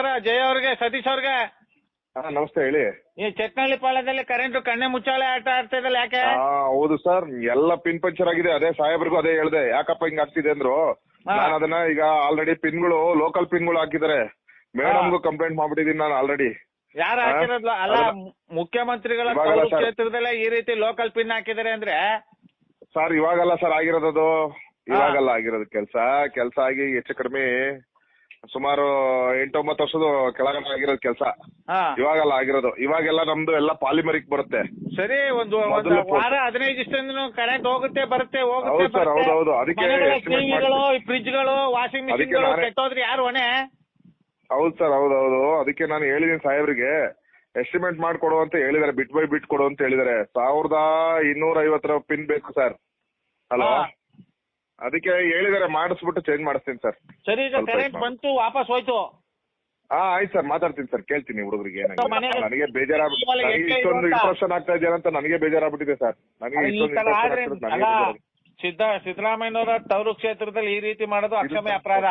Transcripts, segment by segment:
ನಮಸ್ಕಾರ ಜಯ ಅವ್ರಿಗೆ ಸತೀಶ್ ಅವ್ರಿಗೆ. ಹಾ ನಮಸ್ತೆ ಹೇಳಿ. ಈ ಚಟ್ನಳ್ಳಿ ಪಾಳ್ಯದಲ್ಲಿ ಕರೆಂಟ್ ಕಣ್ಣೆ ಮುಚ್ಚಾಳೆ ಆಟ ಆಡ್ತಾ ಇದ್ದಲ್ಲ ಯಾಕೆ ಹೌದು ಸರ್. ಎಲ್ಲ ಪಿನ್ ಪಂಚರ್ ಆಗಿದೆ. ಅದೇ ಸಾಹೇಬ್ರಿಗೂ ಅದೇ ಹೇಳ್ದೆ. ಯಾಕಪ್ಪ ಹಿಂಗ್ ಆಗ್ತಿದೆ ಅಂದ್ರು? ಹಾ. ನಾನು ಅದನ್ನ ಈಗ ಆಲ್ರೆಡಿ ಪಿನ್ಗಳು ಲೋಕಲ್ ಪಿನ್ಗಳು ಹಾಕಿದ್ರೆ ಮೇಡಮ್ಗೂ ಕಂಪ್ಲೇಂಟ್ ಮಾಡ್ಬಿಟ್ಟಿದೀನಿ ನಾನು ಆಲ್ರೆಡಿ ಯಾರು ಹಾಕಿರೋದ್ಲ? ಅಲ್ಲ ಅದನ್ನ- ಮು- ಮುಖ್ಯಮಂತ್ರಿಗಳ ಇವಾಗಲ್ಲ ತವರು ಸರ್. ಕ್ಷೇತ್ರದಲ್ಲೇ ಈ ರೀತಿ ಲೋಕಲ್ ಪಿನ್ ಹಾಕಿದ್ದಾರೆ ಅಂದ್ರೆ? Sir ಇವಾಗಲ್ಲ sir ಆಗಿರೋದದು. ಇವಾಗಲ್ಲ ಆಗಿರೋದು. ಕೆಲಸ ಕೆಲಸ ಆಗಿ ಹೆಚ್ಚು ಕಡಿಮೆ ಸುಮಾರು ಎಂಟೊಂಬತ್ತು ವರ್ಷದ ಕೆಳಗಡೆ ಆಗಿರೋದು ಕೆಲಸ. ಹಾ. ಇವಾಗಲ್ಲ ಆಗಿರೋದು. ಇವಾಗೆಲ್ಲ ನಮ್ದು ಎಲ್ಲ ಪಾಲಿಮರಿಕ್ ಬರುತ್ತೆ. ಸರಿ ಒಂದು ಒಂದು ಮೊದಲು ವಾರ ಹದಿನೈದು ದಿವಸದಿಂದ ಕರೆಂಟ್ ಹೋಗುತ್ತೆ ಬರುತ್ತೆ ಹೋಗುತ್ತೆ ಹೌದು ಸರ್, ಹೌದು, ಹೌದು. ಅದಕ್ಕೆ estimate ಟಿವಿಗಳು ಮಾಡ್ತೀನಿ. ಫ್ರಿಜ್ಗಳು ವಾಷಿಂಗ್ ಅದಕ್ಕೆ ಮಿಷಿನ್ಗಳು ನಾನೇ- ಕೆಟ್ಟೋದ್ರೆ ಯಾರು ಹೊಣೆ? ಹೌದು ಸರ್ ಹೌದು ಹೌದು ಅದಕ್ಕೆ ನಾನು ಹೇಳಿದೀನಿ ಸಾಹೇಬ್ರಿಗೆ ಎಸ್ಟಿಮೇಟ್ ಮಾಡ್ಕೊಡು ಅಂತ ಹೇಳಿದಾರೆ ಬಿಟ್ ಬೈ ಬಿಟ್ ಕೊಡು ಅಂತ ಹೇಳಿದಾರೆ ಸಾವಿರದ ಇನ್ನೂರ ಐವತ್ತರ ಪಿನ್ ಬೇಕು ಸರ್. ಹಲೋ ಹಾ. ಅದಕ್ಕೆ ಹೇಳಿದಾರೆ ಮಾಡಿಸ್ಬಿಟ್ಟು ಚೇಂಜ್ ಮಾಡಿಸ್ತೀನಿ ಸರ್ ಸರಿ ಈಗ ಸ್ವಲ್ಪ ಕರೆಂಟ್ ಇದು ಬಂತು ವಾಪಸ್ ಹೋಯ್ತು. ಹಾ ಆಯ್ತು ಸರ್ ಮಾತಾಡ್ತೀನಿ ಸರ್ ಕೇಳ್ತೀನಿ ಹುಡುಗರಿಗೆ ಮನೆಗೆ- ನನಗೆ ಬೇಜಾರಾಗ್ಬಿಟ್ಟು ನನಗೆ ಎಷ್ಟೇ ಇಷ್ಟೊಂದು? ಇಂಟ್ರಪ್ಷನ್ ಆಗ್ತಾ ಇದೆಯಾ ಅಂತ ನನಗೆ ಬೇಜಾರಾಗ್ಬಿಟ್ಟಿದೆ ಸರ್ ನನಗೆ ಈ ಇಷ್ಟೊಂದು ತರ ಇಂಟ್ರಪ್ಷನ್ ಆದ್ರೆ ಆಗ್ತಿರೋದು ನನಗೆ ಅಲ್ಲ ಬೇಜಾರಾಗಿದೆ. ಸಿದ್ದ ಸಿದ್ದರಾಮಯ್ಯನವರ ತವರು ಕ್ಷೇತ್ರದಲ್ಲಿ ಈ ರೀತಿ ಮಾಡೋದು ಅಕ್ಷಮ್ಯ ಅಪರಾಧ.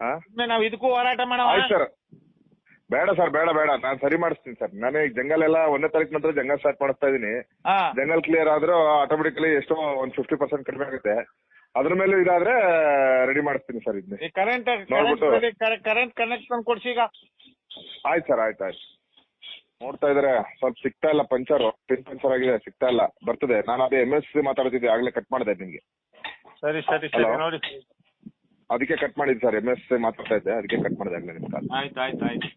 ಹಾ? ನಾವ್ ಇದಕ್ಕೂ ಹೋರಾಟ ಮಾಡೋಣ. ಆಯ್ತು ಸರ್ ಬೇಡ ಸರ್ ಬೇಡ ಬೇಡ. ನಾನು ಸರಿ ಮಾಡಿಸ್ತೀನಿ ಸರ್ ನಾನು ಈಗ ಜಂಗಲ್ ಎಲ್ಲ ಒಂದನೇ ತಾರೀಕು ನಂತರ ಜಂಗಲ್ ಸ್ಟಾರ್ಟ್ ಮಾಡಿಸ್ತಾ ಇದೀನಿ. ಹಾ. ಜಂಗಲ್ ಕ್ಲಿಯರ್ ಆದ್ರೂ ಆಟೋಮೆಟಿಕಲಿ ಎಷ್ಟೋ ಒಂದ್ ಫಿಫ್ಟಿ ಪರ್ಸೆಂಟ್ ಕಡಿಮೆ ಆಗುತ್ತೆ. ಅದ್ರ ಮೇಲೂ ಇದಾದ್ರೆ ರೆಡಿ ಮಾಡಿಸ್ತೀನಿ ಸರ್ ಇದನ್ನ ಈ ಕರೆಂಟ್ ನೋಡ್ಬಿಟ್ಟು- ಕರೆಂಟ್ ಕನೆಕ್ಷನ್ ಕೊಡ್ಸಿ ಈಗ. ಆಯ್ತು ಸರ್ ಆಯ್ತು ಆಯ್ತು. ನೋಡ್ತಾ ಇದ್ರೆ ಸ್ವಲ್ಪ ಸಿಗ್ತಾ ಇಲ್ಲ ಪಂಚರ್ ಪಿನ್ ಪಂಚರ್ ಆಗಿದೆ ಸಿಗ್ತಾ ಇಲ್ಲ. ಬರ್ತದೆ. ನಾನು ಅದೇ ಎಂ ಎಸ್ ಮಾತಾಡ್ತಿದ್ದೆ ಆಗ್ಲೇ ಕಟ್ ಮಾಡಿದೆ ನಿಮ್ಗೆ ಸರಿ ಸರಿ ಸರಿ Hello? ನೋಡಿ. ಅದಕ್ಕೆ ಕಟ್ ಮಾಡಿದ್ದೆ ಸರ್ ಎಂ ಎಸ್ ಮಾತಾಡ್ತಾ ಇದ್ದೆ ಅದಕ್ಕೆ ಕಟ್ ಮಾಡಿದೆ ಆಗ್ಲೇ ನಿಮ್ಗೆ ಆಯ್ತು ಆಯ್ತು ಆಯ್ತು.